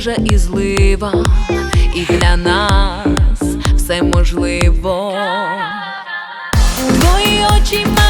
пожежа і злива, і для нас все можливо. Твої очі магічні,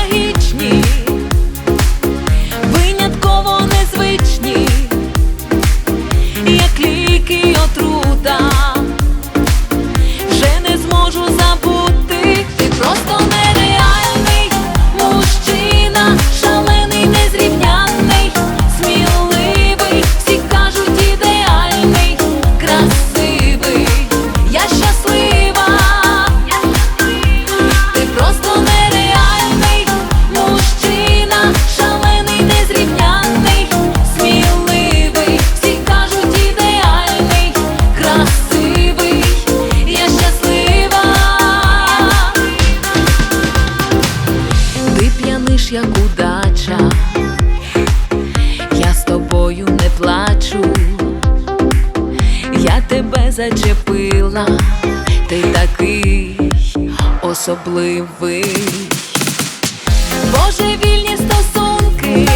Ти як удача, я з тобою не плачу, я тебе зачепила, ти такий особливий. Божевільні стосунки,